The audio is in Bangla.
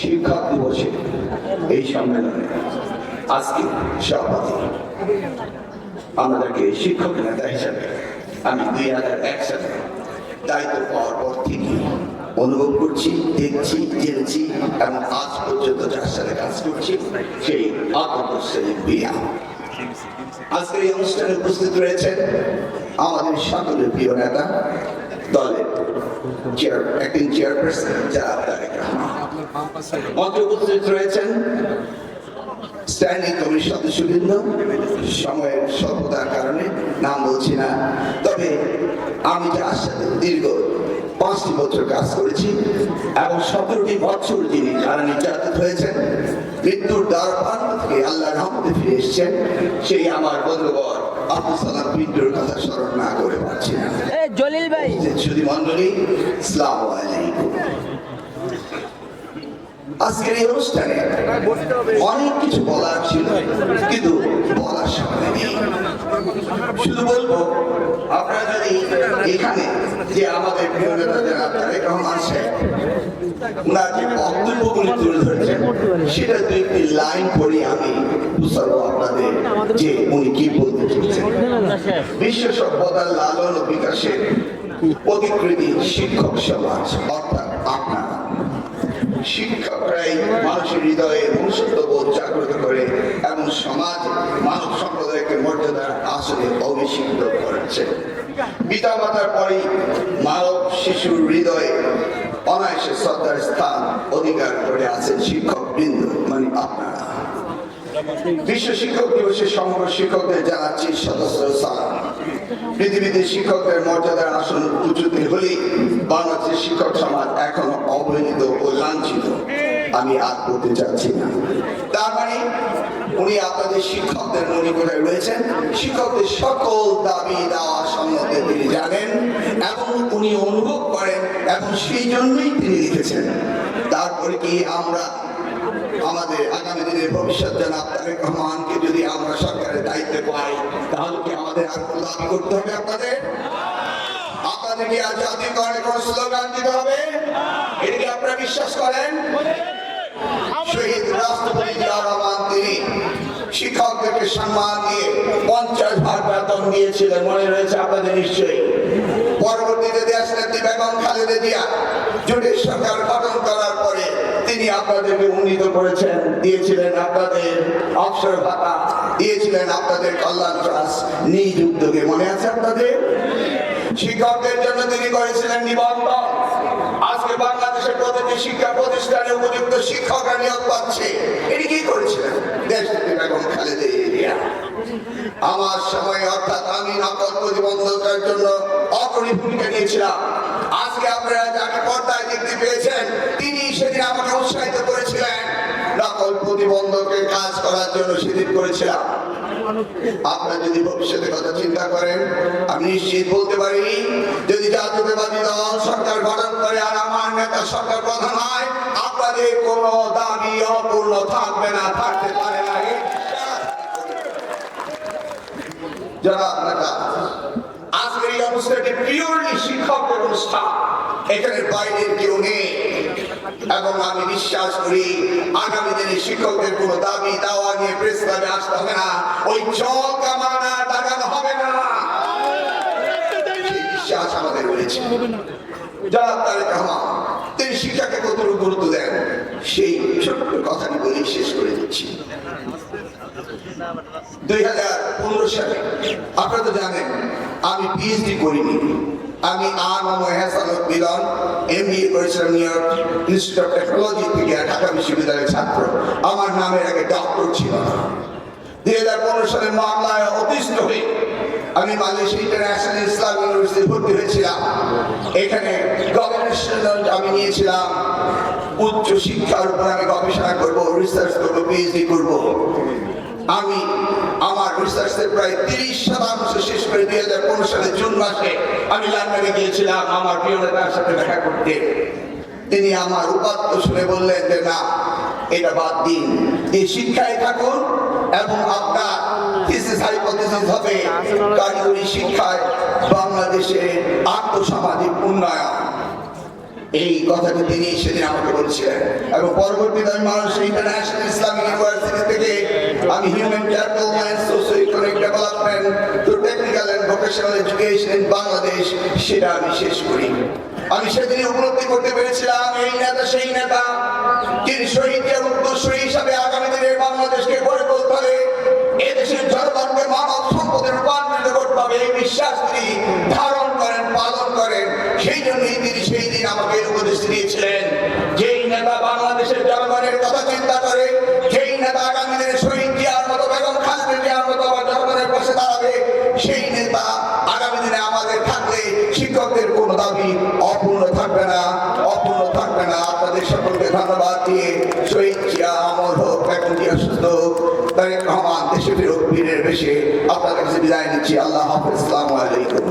শিক্ষক দিবসে এই সম্মেলনে আজকে সভাপতি। আমাদেরকে শিক্ষক নেতা হিসাবে আমি দুই হাজার এক সালে দায়িত্ব পাওয়ার পর থেকে অনুভব করছি, দেখছি, জেনেছি এবং আজ পর্যন্ত যার সাথে কাজ করছি, সেই আত্মপ্রশ্রেণীর বিয়া আজকের এই অনুষ্ঠানে উপস্থিত রয়েছেন আমাদের সকলের প্রিয় নেতা চেয়ার অ্যাক্টিং চেয়ারপারসন যারা তারেক রহমান। মঞ্চে উপস্থিত রয়েছেন। স্ট্যান্ডিং কমিটির সদস্যবৃন্দ, সময়ের স্বল্পতার কারণে নাম বলছি না। তবে আমি যার সাথে দীর্ঘ পাঁচটি বছর কাজ করেছি এবং সতেরোটি বছর যিনি যারা নির্যাতিত হয়েছেন মৃত্যুর দ্বার প্রান্ত থেকে আল্লাহ রহমতে ফিরে এসেছেন সেই আমার বন্ধুবর আব্দুল সালাম পিন্টুর কথা স্মরণ না করে পারছি না। জলিল ভাই। সুধী মন্ডলী ইসলাম আলাইকুম। আজকের এই অনুষ্ঠানে অনেক কিছু বলার ছিল কিন্তু বলার সময় নেই। শুধু বলব, আপনারা যদি এখানে যে আমাদের প্রিয় নেতা যারা তারেক রহমান সাহেব ওনার যে বক্তব্যগুলি তুলে ধরেছেন, সেটা দু একটি লাইন পড়ে আমি বুঝাবো আপনাদের যে উনি কি বলতে চেয়েছেন বিশ্ব সভ্যতার লালন ও বিকাশের প্রতিকৃতি শিক্ষক সমাজ, অর্থাৎ আপনারা। শিক্ষকরাই মানুষের হৃদয়ে মনুষ্যত্ববোধ জাগ্রত করে এবং সমাজ, মানব সম্প্রদায়কে আসলে অভিষিক্ত করেছে পিতা মাতার পরেই মানব শিশুর হৃদয়ে অনায়াসে শ্রদ্ধার স্থান অধিকার করে আছেন শিক্ষক বৃন্দ মানে আপনারা। বিশ্ব শিক্ষক দিবসে সমগ্র শিক্ষকদের জানাচ্ছি সদস্য সালাম পৃথিবীতে শিক্ষকদের মর্যাদার আসন উঁচুতে হলেই বাংলাদেশের শিক্ষক সমাজ এখনও অবহেলিত ও লাঞ্ছিত। আমি আর করতে চাচ্ছি না। তার মানে উনি আপনাদের শিক্ষকদের মনে করে রয়েছেন। শিক্ষকদের সকল দাবি দেওয়া সম্বন্ধে তিনি জানেন এবং উনি অনুভব করেন এবং সেই জন্যই তিনি লিখেছেন। তারপরে কি আমরা আমাদের আগামী দিনের ভবিষ্যৎ জনাব তারেক রহমানকে যদি আমরা সরকারের দায়িত্বে পাই, তাহলে কি আমাদের আর কোনো দাবি করতে হবে আপনাদের? আপনাদেরকে আর জাতীয়করণের কোন স্লোগান দিতে হবে? এটা কি আপনারা বিশ্বাস করেন? শহীদ রাষ্ট্রপতি জিয়া রহমান তিনি শিক্ষকদেরকে সম্মান দিয়ে পঞ্চাশ ভাগ বেতন দিয়েছিলেন মনে রয়েছে আপনাদের নিশ্চয়ই? পরবর্তীতে দেশ নেত্রী বেগম খালেদা জিয়া জোটের সরকার গঠন করার পরে তিনি আপনাদেরকে উন্নীত করেছেন দিয়েছিলেন আপনাদের অবসর ভাতা দিয়েছিলেন আপনাদের কল্যাণ ট্রাস্ট নিজ উদ্যোগে। মনে আছে আপনাদের? শিক্ষকদের জন্য তিনি করেছিলেন নিবন্ধন। আজকে বাংলাদেশের প্রতিটি শিক্ষা প্রতিষ্ঠানে উপযুক্ত শিক্ষকরা নিয়োগ পাচ্ছে। এটি কি করেছিলেন? আমার সময়, অর্থাৎ আমি নকল প্রতিবন্ধকতার জন্য অগ্রণী ভূমিকা নিয়েছিলাম। আজকে আপনারা যাকে পর্দায় দেখতে পেয়েছেন, তিনি সেদিন আমাকে উৎসাহিত করেছিলেন। নকল প্রতিবন্ধকের কাজ করার জন্য সেদিন করেছিলাম। আপনারা যদি ভবিষ্যতের কথা চিন্তা করেন, আমি নিশ্চিত বলতে পারি, যদি জাতীয়তাবাদী দল সরকার গঠন করে আর আমার নেতা সরকার প্রধান হয়, আপনাদের কোনো দাবি অপূর্ণ থাকবে না, থাকতে পারে না। যারা নেতা আজকের এই অনুষ্ঠানটি পিওরলি শিক্ষকদের অনুষ্ঠান, এখানে বাইরের কেউ নেই। এবং আমি বিশ্বাস করি, আগামী দিনে শিক্ষকদের কোনো দাবি, দাওয়া নিয়ে প্রেস ক্লাবে আসতে হবে না। ওই হবে না। বিশ্বাস আমাদের যারা তিনি শিক্ষাকে কতটুকু গুরুত্ব দেন, সেই ছোট্ট শেষ করে দিচ্ছি। দুই হাজার পনেরো সালে, আপনারা তো জানেন, আমি পিএইচডি করিনি। আমি আর মোহাম্মদ মিলন এম বি করেছিলাম New York Institute of Technology থেকে ঢাকা বিশ্ববিদ্যালয়ের ছাত্র। আমার নামের আগে ডক্টর ছিল না। দুই হাজার পনেরো সালের মামলায় অতিষ্ঠ হয়ে আমি মালয়েশিয়া ইন্টারন্যাশনাল ইসলাম ইউনিভার্সিটি ভর্তি হয়েছিলাম। এখানে গবেষণা আমি নিয়েছিলাম। উচ্চ শিক্ষার উপর আমি গবেষণা করব রিসার্চ করব পিএইচডি করব। আমি আমার রিসার্চের প্রায় তিরিশ শতাংশ শেষ করে দুই হাজার পনেরো সালে জুন মাসে আমি লন্ডনে গিয়েছিলাম, আমার প্রিয় নেতার সাথে দেখা করতে। তিনি আমার উপাত্ত শুনে বললেন যে, না, এটা বাদ দিন। এই শিক্ষায় থাকুন এবং আপনার কারিগরি শিক্ষায় উন্নয়ন। এই কথাটি তিনি আমাকে বলছিলেন। এবং পরবর্তীতে আমি মানুষ ইন্টারন্যাশনাল ইউনিভার্সিটি থেকে আমি human capital vocational education in Bangladesh, সেটা আমি শেষ করি। আমি সেদিন উপলব্ধি করতে পেরেছিলাম, এই নেতা, সেই নেতা তিনি শহীদের উদ্দেশ্যী হিসাবে আগামী দিনে বাংলাদেশকে গড়ে তুলতে হবে। এদেশের জনগণকে মানব সম্পদের রূপান্তরিত করতে হবে। এই বিশ্বাস তিনি ধারণ করেন, পালন করেন। সেই জন্যই তিনি সেই দিয়ে শহীদ জিয়া আমর রহমান দেশে ফেরত বীরের বেশে আপনার কাছে বিদায় নিচ্ছি। আল্লাহ হাফিজ, আসসালামু আলাইকুম।